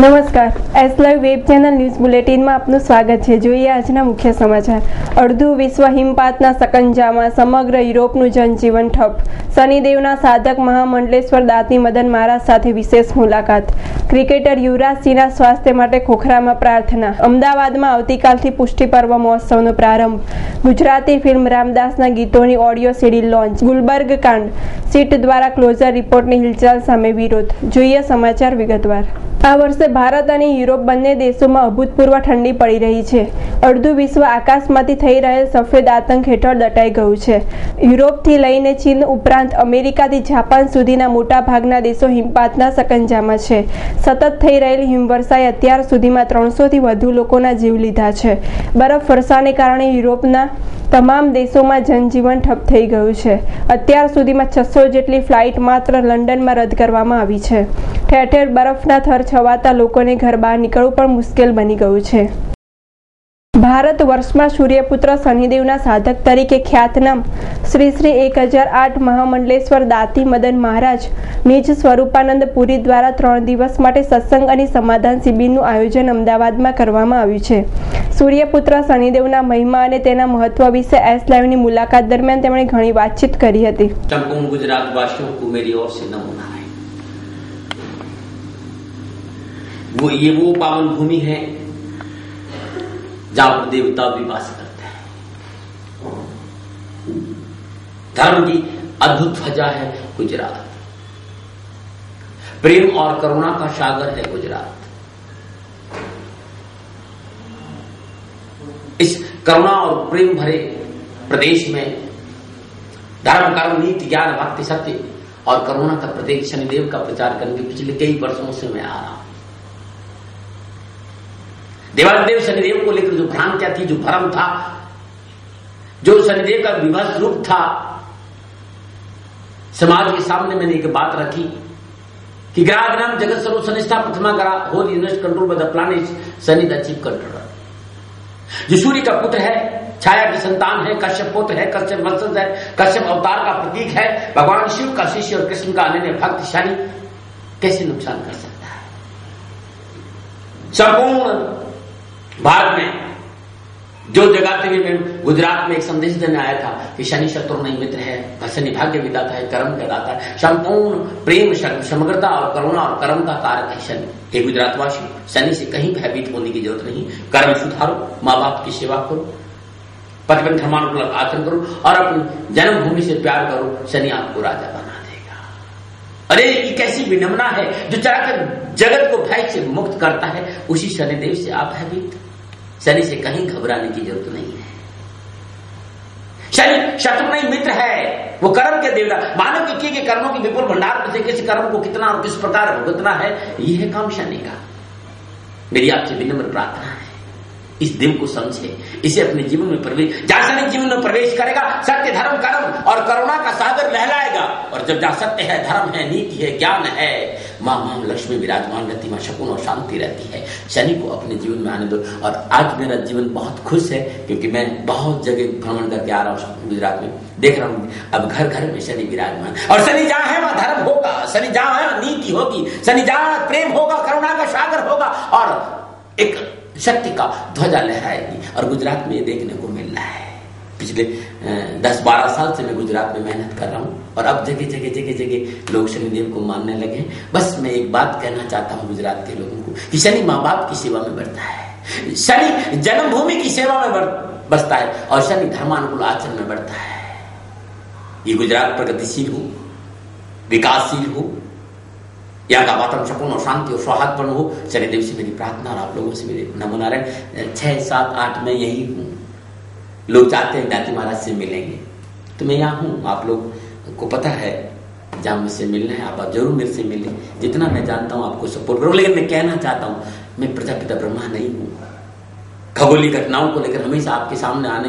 નમસ્કાર. S live web channel news બુલેટિનમાં આપનું સ્વાગત છે. જોઈએ આજના મુખ્ય સમાચાર. અડધું વિશ્વ હિમપાતના સકંજામાં સમગ્ર યુરોપનું જનજીવન ઠપ. શનિદેવના સાધક મહામંડલેશ્વર દાંતી મદન મહારાજ સાથે વિશેષ મુલાકાત. ક્રિકેટર યુવરાજ સિંહના સ્વાસ્થ્ય માટે ખોખરામાં પ્રાર્થના. અમદાવાદમાં આવતીકાલથી પુષ્ટિ પર્વ મહોત્સવનો પ્રારંભ. ગુજરાતી ફિલ્મ રામદાસના ગીતોની ઓડિયો સીડી લોન્ચ. ગુલબર્ગ કાંડ. સીટ દ્વારા ક્લોઝર રિપોર્ટની હિલચાલ સામે વિરોધ. જોઈએ સમાચાર વિગતવાર. આ વર્ષે ભારત અને યુરોપ બંને દેશોમાં અભૂતપૂર્વ ઠંડી પડી રહી છે. અડધું વિશ્વ આકાશમાંથી થઈ રહેલ સફેદ આતંક હેઠળ દટાઈ ગયું છે. યુરોપથી લઈને ચીન ઉપરાંત અમેરિકાથી જાપાન સુધીના મોટાભાગના દેશો હિમપાતના સકંજામાં છે. સતત થઈ રહેલી હિમવર્ષાએ અત્યાર સુધીમાં ત્રણસોથી વધુ લોકોના જીવ લીધા છે. બરફ વર્ષાને કારણે યુરોપના તમામ દેશોમાં જનજીવન ઠપ થઈ ગયું છે. અત્યાર સુધીમાં છસો જેટલી ફ્લાઇટ માત્ર લંડનમાં રદ કરવામાં આવી છે. ઠેર ઠેર બરફના થર છવાતા લોકોને ઘર બહાર નીકળવું પણ મુશ્કેલ બની ગયું છે. ભારત વર્ષમાં સૂર્યપુત્ર શનિદેવના સાધક તરીકે ખ્યાતનામ શ્રી શ્રી એક હજાર આઠ મહામંડલેશ્વર દાતી મદન મહારાજ નિજ સ્વરૂપાનંદ પુરી દ્વારા ત્રણ દિવસ માટે સત્સંગ અને સમાધાન શિબિરનું આયોજન અમદાવાદમાં કરવામાં આવ્યું છે સૂર્યપુત્ર શનિદેવના મહિમા અને તેના મહત્વ વિશે એસ લાઈવની મુલાકાત દરમિયાન તેમણે ઘણી વાતચીત કરી હતી संपूर्ण गुजरात वासियों को मेरी ओर से नमूना है वो ये वो पावन भूमि है जहाँ पर देवता भी वास करते हैं। धर्म की अद्भुत ध्वजा है गुजरात। प्रेम और करुणा का सागर है गुजरात। इस करुणा और प्रेम भरे प्रदेश में धर्म, कर्म, नीति, ज्ञान, भक्ति, सत्य और करुणा का प्रतीक शनिदेव का प्रचार करने के पिछले कई वर्षों से मैं आ रहा हूँ। देवादेव शनिदेव को लेकर जो भ्रांतियाँ थी, जो भ्रम था, जो शनिदेव का विभत्स रूप था, समाज के सामने मैंने एक बात रखी कि ग्राह नाम जगत सर्व सनिष्ठा प्रथमा whole unit control by the planet Shani the chief controller. जो सूर्य का पुत्र है, छाया की संतान है, कश्यप पुत्र है, कश्यप वंशज है, कश्यप अवतार का प्रतीक है, भगवान शिव का शिष्य और कृष्ण का अनन्य भक्त शनि, कैसे नुकसान कर सकता है? संपूर्ण भारत में। जो जगाते हुए मैं गुजरात में एक संदेश देने आया था कि शनि, शत्रु नहीं मित्र है शनि भाग्य विदाता है, कर्म का दाता है, संपूर्ण प्रेम समग्रता और करुणा और कर्म का कारक है शनि। हे गुजरातवासी, शनि से कहीं भयभीत होने की ज़रूरत नहीं। कर्म सुधारो माँ बाप की सेवा करो। पतिपन धर्मानुकूल आचरण करो और अपनी जन्मभूमि से प्यार करो। शनि आपको राजा बना देगा। अरे, ये कैसी विनम्रता है जो चलाकर जगत को भय से मुक्त करता है। उसी शनिदेव से आप भयभीत। शनि से कहीं घबराने की ज़रूरत नहीं है। शनि शत्रु नहीं मित्र है, वो कर्म के देवता। मानव के किए गए कर्मों के विपुल भंडार में से किस कर्म को कितना और किस प्रकार भुगतना है, यह है काम शनि का। मेरी आपसे विनम्र प्रार्थना है। इस दिन को समझे इसे अपने जीवन में प्रवेश शनि जीवन में प्रवेश करेगा, सत्य धर्म, कर्म और करुणा का सागर लहलाएगा। और जब जहाँ सत्य है, धर्म है, नीति है, ज्ञान है, माँ माँ लक्ष्मी विराजमान रहती माँ शकुन और शांति रहती है। शनि को अपने जीवन में आने दो। और आज मेरा जीवन बहुत खुश है, क्योंकि मैं बहुत जगह भ्रमण करके आ रहा हूँ गुजरात में। देख रहा हूँ, अब घर घर में शनि विराजमान। और शनि जहाँ है, वहाँ धर्म होगा। शनि जहाँ है नीति होगी। शनि जहाँ प्रेम होगा, करुणा का सागर होगा। और एक शक्ति का ध्वजा लहराएगी और गुजरात में ये देखने को मिल रहा है। पिछले दस बारह साल से मैं गुजरात में मेहनत कर रहा हूँ और अब जगह जगह जगह जगह लोग शनिदेव को मानने लगे बस मैं एक बात कहना चाहता हूँ गुजरात के लोगों को कि शनि माँ बाप की सेवा में बढ़ता है। शनि जन्मभूमि की सेवा में बसता है और शनि धर्मानुकूल आचरण में बढ़ता है। ये गुजरात प्रगतिशील हो, विकासशील हो यहाँ का वातावरण सपूर्ण शांति और सौहार्दपूर्ण हो शनिदेव से मेरी प्रार्थना और आप लोगों से मेरे नमन आ रहे छह, सात, आठ, में यही हूँ। लोग चाहते हैं दाती महाराज से मिलेंगे। तो मैं यहाँ हूँ। आप लोग को पता है, जहाँ मुझसे मिलना है, आप ज़रूर मेरे से मिलें। जितना मैं जानता हूँ, आपको सपोर्ट करूँ। लेकिन मैं कहना चाहता हूँ, मैं प्रजापिता ब्रह्मा नहीं हूँ। खगोलीय घटनाओं को लेकर हमेशा आपके सामने आने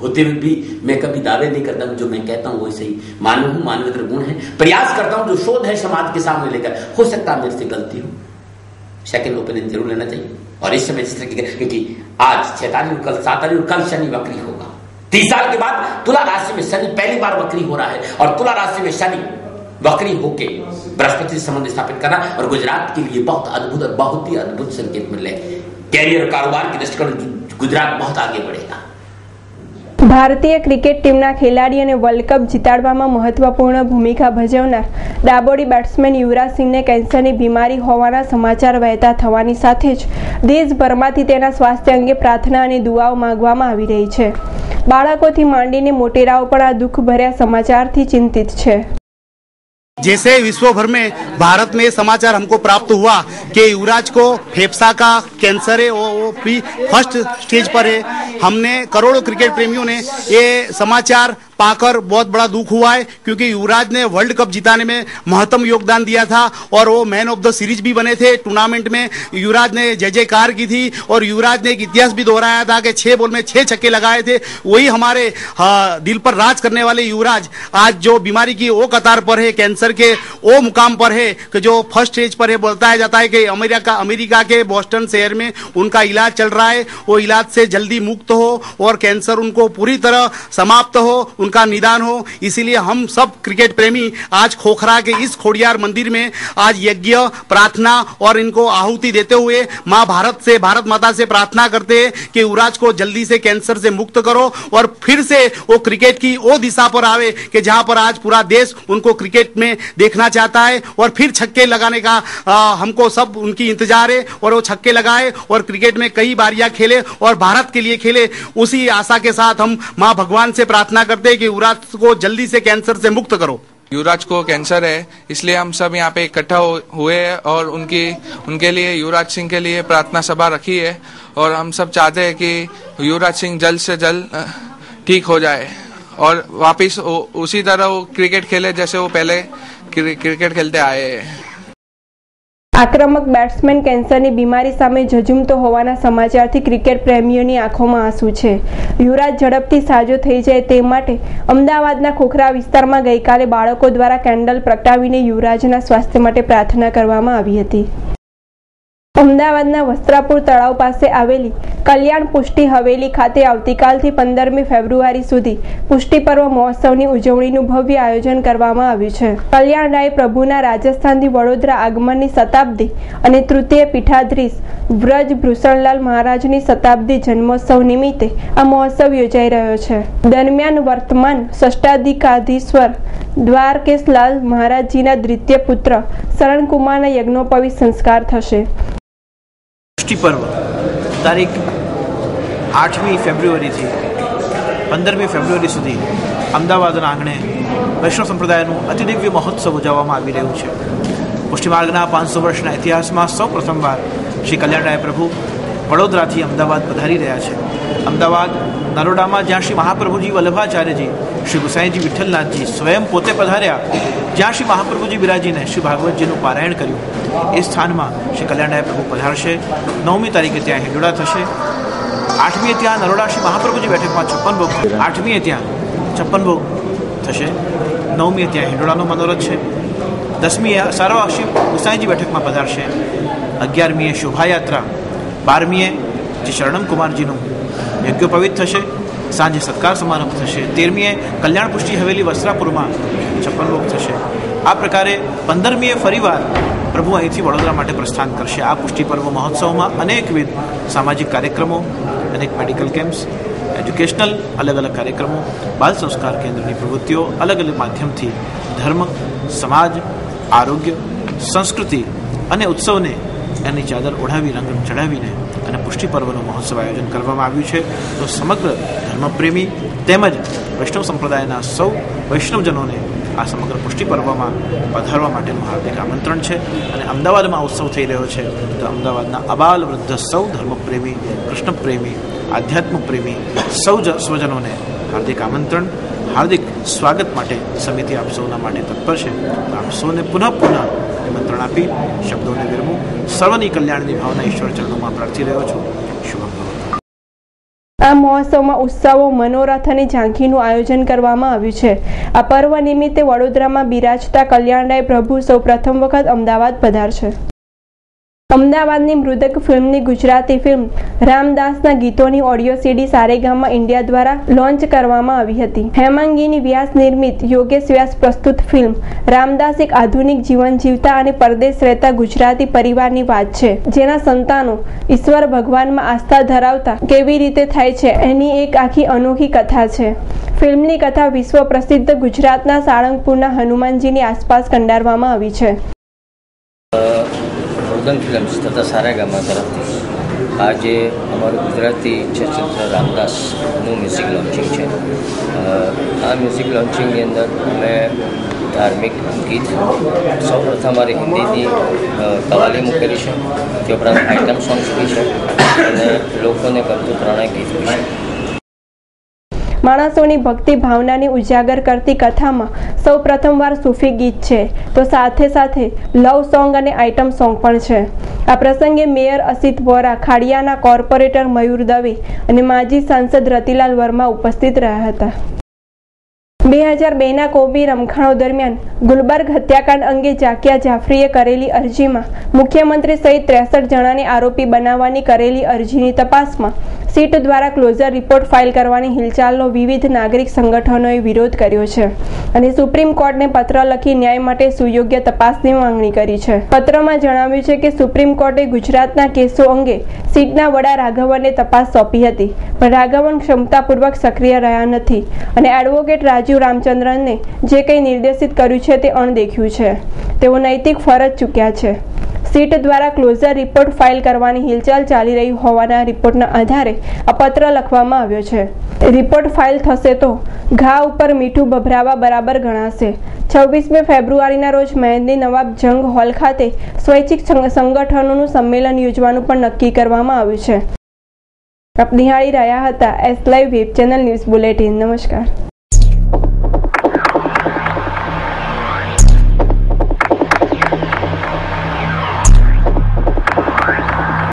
होते हुए भी मैं कभी दावे नहीं करता हूँ, जो मैं कहता हूँ वैसे सही। मानव हूँ मानवेतर गुण है। प्रयास करता हूँ, जो शोध है समाज के सामने लेकर, हो सकता है मेरे से गलती हो। सेकंड ओपिनियन ज़रूर लेना चाहिए। और इस समय जिस तरह क्योंकि आज छह कल सात कल शनि वक्री होगा। तीस साल के बाद तुला राशि में शनि पहली बार वक्री हो रहा है, और तुला राशि में शनि वक्री होके बृहस्पति संबंध स्थापित करना, और गुजरात के लिए बहुत अद्भुत और बहुत ही अद्भुत संकेत मिले कैरियर कारोबार की दृष्टिकोण गुजरात बहुत आगे बढ़ेगा। ભારતીય ક્રિકેટ ટીમના ખેલાડી અને વર્લ્ડ કપ જીતાડવામાં મહત્વપૂર્ણ ભૂમિકા ભજવનાર ડાબોડી બેટ્સમેન યુવરાજ સિંહને કેન્સરની બીમારી હોવાના સમાચાર વહેતા થવાની સાથે જ દેશભરમાંથી તેના સ્વાસ્થ્ય અંગે પ્રાર્થના અને દુઆઓ માંગવામાં આવી રહી છે. બાળકોથી માંડીને મોટેરાઓ પણ આ દુઃખભર્યા સમાચારથી ચિંતિત છે. जैसे विश्व भर में भारत में समाचार हमको प्राप्त हुआ कि युवराज को फेफसा का कैंसर है, वो वो फ़र्स्ट स्टेज पर है। हमने करोड़ों क्रिकेट प्रेमियों ने ये समाचार पाकर बहुत बड़ा दुख हुआ है क्योंकि युवराज ने वर्ल्ड कप जिताने में महत्तम योगदान दिया था और वो मैन ऑफ़ द सीरीज़ भी बने थे टूर्नामेंट में। युवराज ने जय जयकार की थी और युवराज ने एक इतिहास भी दोहराया था कि छह बॉल में छह छक्के लगाए थे। वही हमारे हाँ, दिल पर राज करने वाले युवराज आज जो बीमारी की वो कतार पर है कैंसर के वो मुकाम पर है कि जो फ़र्स्ट स्टेज पर है बोलता जाता है कि अमेरिका अमेरिका के बॉस्टन शहर में उनका इलाज चल रहा है। वो इलाज से जल्दी मुक्त हो और कैंसर उनको पूरी तरह समाप्त हो। उनका निदान हो। इसीलिए हम सब क्रिकेट प्रेमी आज खोखरा के इस खोडियार मंदिर में आज यज्ञ प्रार्थना और इनको आहुति देते हुए माँ भारत से भारत माता से प्रार्थना करते हैं कि युवराज को जल्दी से कैंसर से मुक्त करो और फिर से वो क्रिकेट की वो दिशा पर आवे कि जहाँ पर आज पूरा देश उनको क्रिकेट में देखना चाहता है और फिर छक्के लगाने का आ, हमको सब उनकी इंतज़ार है और वो छक्के लगाए और क्रिकेट में कई बारियाँ खेले और भारत के लिए खेले। उसी आशा के साथ हम माँ भगवान से प्रार्थना करते हैं कि युवराज को जल्दी से कैंसर से मुक्त करो। युवराज को कैंसर है, इसलिए हम सब यहाँ पे इकट्ठा हुए हैं और उनकी, उनके लिए, युवराज सिंह के लिए प्रार्थना सभा रखी है और हम सब चाहते हैं कि युवराज सिंह जल्द से जल्द ठीक हो जाए और वापिस उसी तरह वो क्रिकेट खेले जैसे वो पहले क्रिकेट खेलते आए हैं। આક્રમક બેટ્સમેન કેન્સરની બીમારી સામે ઝઝુમતો હોવાના સમાચારથી ક્રિકેટ પ્રેમીઓની આંખોમાં આંસુ છે. યુવરાજ ઝડપથી સાજો થઈ જાય તે માટે અમદાવાદના ખોખરા વિસ્તારમાં ગઈકાલે બાળકો દ્વારા કેન્ડલ પ્રગટાવીને યુવરાજના સ્વાસ્થ્ય માટે પ્રાર્થના કરવામાં આવી હતી. અમદાવાદના વસ્ત્રાપુર તળાવ પાસે આવેલી કલ્યાણ પુષ્ટિ હવેલી ખાતે આવતીકાલથી પંદરમી ફેબ્રુઆરી સુધી પુષ્ટિ પર્વ મહોત્સવની ઉજવણીનું ભવ્ય આયોજન કરવામાં આવ્યું છે. કલ્યાણરાય પ્રભુના રાજસ્થાનથી વડોદરા આગમનની શતાબ્દી અને તૃતીય પીઠાધીશ વ્રજ ભૂષણલાલ મહારાજની શતાબ્દી જન્મોત્સવ નિમિત્તે આ મહોત્સવ યોજાઈ રહ્યો છે. દરમિયાન વર્તમાન ષષ્ટાધિકાધીશ્વર દ્વારકેશલાલ મહારાજજીના દ્વિતીય પુત્ર શરણકુમારના યજ્ઞોપવિત સંસ્કાર થશે. પુષ્ટિ પર્વ, તારીખ આઠમી ફેબ્રુઆરીથી પંદરમી ફેબ્રુઆરી સુધી અમદાવાદના આંગણે વૈષ્ણવ સંપ્રદાયનું અતિદિવ્ય મહોત્સવ ઉજવવામાં આવી રહ્યું છે. પુષ્ટિમાર્ગના પાંચસો વર્ષના ઇતિહાસમાં સૌ પ્રથમવાર શ્રી કલ્યાણરાય પ્રભુ વડોદરાથી અમદાવાદ પધારી રહ્યા છે. અમદાવાદ, નરોડામાં જ્યાં શ્રી મહાપ્રભુજી વલ્લભાચાર્યજી, શ્રી ગુસાઈજી વિઠ્ઠલનાથજી સ્વયં પોતે પધાર્યા, જ્યાં શ્રી મહાપ્રભુજી બિરાજીને શ્રી ભાગવતજીનું પારાયણ કર્યું. એ સ્થાનમાં શ્રી કલ્યાણરાય પ્રભુ પધારશે. નવમી તારીખે ત્યાં હિંડોળા થશે. આઠમીએ ત્યાં નરોડા શ્રી મહાપ્રભુજી બેઠકમાં છપ્પન ભોગ આઠમીએ ત્યાં છપ્પન ભોગ થશે. નવમીએ ત્યાં હિંડોળાનો મનોરથ છે. દસમીએ સારવા શ્રી ગુસાઈજી બેઠકમાં પધારશે. અગિયારમીએ શોભાયાત્રા. બારમીએ જે શરણમ કુમારજીનું યજ્ઞોપવિત થશે, સાંજે સત્કાર સમારંભ થશે. તેરમીએ કલ્યાણ પુષ્ટિ હવેલી વસ્ત્રાપુરમાં છપ્પન લોક થશે. આ પ્રકારે પંદરમીએ ફરીવાર પ્રભુ અહીંથી વડોદરા માટે પ્રસ્થાન કરશે. આ પુષ્ટિ પર્વ મહોત્સવમાં અનેકવિધ સામાજિક કાર્યક્રમો, અનેક મેડિકલ કેમ્પ્સ એજ્યુકેશનલ અલગ અલગ કાર્યક્રમો, બાલ સંસ્કાર કેન્દ્રની પ્રવૃત્તિઓ, અલગ અલગ માધ્યમથી ધર્મ, સમાજ, આરોગ્ય, સંસ્કૃતિ અને ઉત્સવને એની ચાદર ઓઢાવી, રંગ ચડાવીને અને પુષ્ટિ પર્વનું મહોત્સવ આયોજન કરવામાં આવ્યું છે. તો સમગ્ર ધર્મપ્રેમી તેમજ વૈષ્ણવ સંપ્રદાયના સૌ વૈષ્ણવજનોને આ સમગ્ર પુષ્ટિ પર્વમાં પધારવા માટેનું હાર્દિક આમંત્રણ છે. અને અમદાવાદમાં ઉત્સવ થઈ રહ્યો છે. તો અમદાવાદના અબાલ વૃદ્ધ સૌ ધર્મપ્રેમી, કૃષ્ણપ્રેમી આધ્યાત્મ પ્રેમી સૌ સ્વજનોને હાર્દિક આમંત્રણ, હાર્દિક સ્વાગત માટે સમિતિ આપ સૌના માટે તત્પર છે. તો આપ સૌને પુનઃ પુનઃ નિમંત્રણ આપી શબ્દોને વિરમું. સર્વની કલ્યાણની ભાવના ઈશ્વર ચરણોમાં પ્રાર્થી રહ્યો છું. આ મહોત્સવમાં ઉત્સવો, મનોરથ અને ઝાંખીનું આયોજન કરવામાં આવ્યું છે. આ પર્વ નિમિત્તે વડોદરામાં બિરાજતા કલ્યાણરાય પ્રભુ સૌ પ્રથમ વખત અમદાવાદ પધારશે. અમદાવાદની મૃદક ફિલ્મની ગુજરાતી ફિલ્મ રામદાસના ગીતોની ઓડિયો સીડી સારેગામા ઇન્ડિયા દ્વારા લોન્ચ કરવામાં આવી હતી. હેમાંગીની વ્યાસ નિર્મિત યોગેશ વ્યાસ પ્રસ્તુત ફિલ્મ રામદાસ એક આધુનિક જીવન જીવતા અને પરદેશ રહેતા ગુજરાતી પરિવારની વાત છે. જેના સંતાનો ઈશ્વર ભગવાનમાં આસ્થા ધરાવતા કેવી રીતે થાય છે એની એક આખી અનોખી કથા છે. ફિલ્મની કથા વિશ્વ પ્રસિદ્ધ ગુજરાતના સાળંગપુરના હનુમાનજીની આસપાસ કંડારવામાં આવી છે. ઉદમ ફિલ્મ્સ તથા સારેગામા તરફથી આજે અમારું ગુજરાતી ચલચિત્ર રામદાસનું મ્યુઝિક લોન્ચિંગ છે. આ મ્યુઝિક લોન્ચિંગની અંદર અમે ધાર્મિક ગીત, સૌપ્રથમ અમારી હિન્દીની કવાલી મૂકેલી છે. તે ઉપરાંત આઇટમ સોંગ્સ બી છે. અને લોકોને ગમતું ત્રણેય ગીત બી છે. માણસોની ભક્તિ ભાવનાને ઉજાગર કરતી કથામાં સૌ પ્રથમવાર સૂફી ગીત છે. તો સાથે સાથે લવ સોંગ અને આઇટમ સોંગ પણ છે. આ પ્રસંગે મેયર અસિત વોરા, ખાડિયાના કોર્પોરેટર મયુર દવે અને માજી સાંસદ રતિલાલ વર્મા ઉપસ્થિત રહ્યા હતા. બે હજાર બેના કોબી રમખાણો દરમિયાન ગુલબર્ગ હત્યાકાંડ અંગે જાકિયા જાફરીએ કરેલી અરજીમાં મુખ્યમંત્રી સહિત ત્રેસઠ જણાને આરોપી બનાવવાની કરેલી અરજીની તપાસમાં સીટ દ્વારા ક્લોઝર રિપોર્ટ ફાઇલ કરવાની હિલચાલનો વિવિધ નાગરિક સંગઠનોએ વિરોધ કર્યો છે અને સુપ્રીમ કોર્ટને પત્ર લખી ન્યાય માટે સુયોગ્ય તપાસની માંગણી કરી છે. પત્રમાં જણાવ્યું છે કે સુપ્રીમ કોર્ટે ગુજરાતના કેસો અંગે સીટના વડા રાઘવનને તપાસ સોંપી હતી, પણ રાઘવન ક્ષમતાપૂર્વક સક્રિય રહ્યા નથી અને એડવોકેટ રાજીવ રામચંદ્રનને જે કંઈ નિર્દેશિત કર્યું છે તે અણદેખ્યું છે. તેઓ નૈતિક ફરજ ચૂક્યા છે. સીટ દ્વારા ક્લોઝર રિપોર્ટ ફાઇલ કરવાની હિલચાલ ચાલી રહી હોવાના રિપોર્ટના આધારે આ પત્ર લખવામાં આવ્યો છે. રિપોર્ટ ફાઇલ થશે તો ઘા ઉપર મીઠું ભભરાવા બરાબર ગણાશે. છવ્વીસમી ફેબ્રુઆરીના રોજ મહેંદી નવાબ જંગ હોલ ખાતે સ્વૈચ્છિક સંગઠનોનું સંમેલન યોજવાનું પણ નક્કી કરવામાં આવ્યું છે. આપ નિહાળી રહ્યા હતા S live web channel news bulletin. નમસ્કાર.